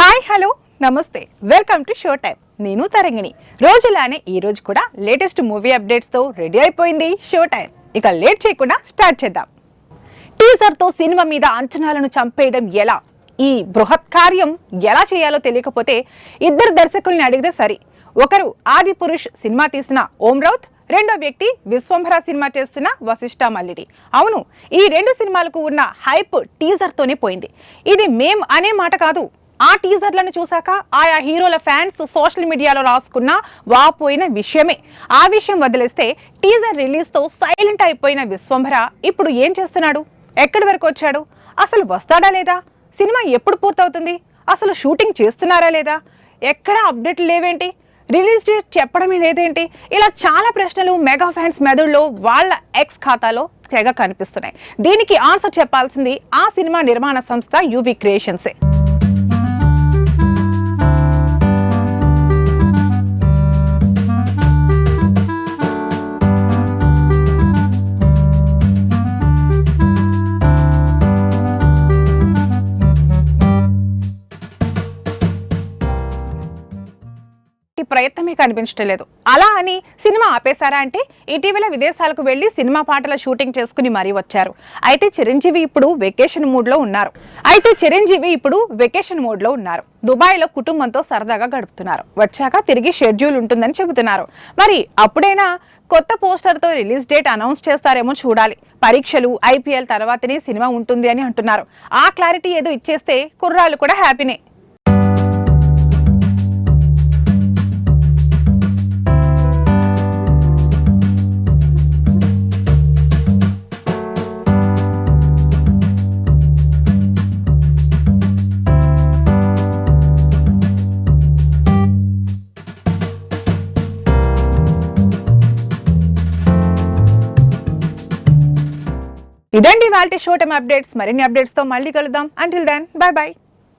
Hi hello నమస్తే. Welcome to show time నేను తరంగిణి. రోజులానే ఈ రోజు కూడా లేటెస్ట్ మూవీ అప్డేట్స్తో రెడీ అయిపోయింది షో టైం ఇక లేట్ చేయకుండా స్టార్ట్ చేద్దాం. టీజర్తో సినిమా మీద అంచనాలను చంపేయడం ఎలా? ఈ బృహత్ కార్యం ఎలా చేయాలో తెలియకపోతే ఇద్దరు దర్శకుల్ని అడిగితే సరి. ఒకరు ఆది పురుష్ సినిమా తీసిన ఓం రౌత్ రెండో వ్యక్తి విశ్వంభర సినిమా చేస్తున్న వశిష్ఠ మల్లిడి. అవును ఈ రెండు సినిమాలకు ఉన్న హైప్ టీజర్తోనే పోయింది. ఇది మేం అనే మాట కాదు. ఆ టీజర్లను చూశాక ఆయా హీరోల ఫ్యాన్స్ సోషల్ మీడియాలో రాసుకున్న వాపోయిన విషయమే. ఆ విషయం వదిలేస్తే టీజర్ రిలీజ్తో సైలెంట్ అయిపోయిన విశ్వంభర ఇప్పుడు ఏం చేస్తున్నాడు? ఎక్కడి వరకు వచ్చాడు? అసలు వస్తాడా లేదా? సినిమా ఎప్పుడు పూర్తవుతుంది? అసలు షూటింగ్ చేస్తున్నారా లేదా? ఎక్కడ అప్డేట్లు లేవేంటి? రిలీజ్ డేట్ చెప్పడమే లేదేంటి? ఇలా చాలా ప్రశ్నలు మెగా ఫ్యాన్స్ మెదడులో వాళ్ళ ఎక్స్ ఖాతాలో తెగ కనిపిస్తున్నాయి. దీనికి ఆన్సర్ చెప్పాల్సింది ఆ సినిమా నిర్మాణ సంస్థ యూవి క్రియేషన్సే. ప్రయత్నమే కనిపించడం లేదు. అలా అని సినిమా ఆపేశారా అంటే ఇటీవల విదేశాలకు వెళ్ళి సినిమా పాటల షూటింగ్ చేసుకుని మరీ వచ్చారు. అయితే చిరంజీవి ఇప్పుడు వెకేషన్ మూడ్లో ఉన్నారు. అయితే చిరంజీవి ఇప్పుడు వెకేషన్ మూడ్లో ఉన్నారు. దుబాయ్లో కుటుంబంతో సరదాగా గడుపుతున్నారు. వచ్చాక తిరిగి షెడ్యూల్ ఉంటుందని చెబుతున్నారు. మరి అప్పుడైనా కొత్త పోస్టర్తో రిలీజ్ డేట్ అనౌన్స్ చేస్తారేమో చూడాలి. పరీక్షలు ఐపీఎల్ తర్వాతనే సినిమా ఉంటుంది అని అంటున్నారు. ఆ క్లారిటీ ఏదో ఇచ్చేస్తే కుర్రాళ్ళు కూడా హ్యాపీనే. ఇదండి వాల్టీ షో టైమ్ అప్డేట్స్. మరిన్ని అప్డేట్స్తో మళ్ళీ కలుద్దాం. Until then bye bye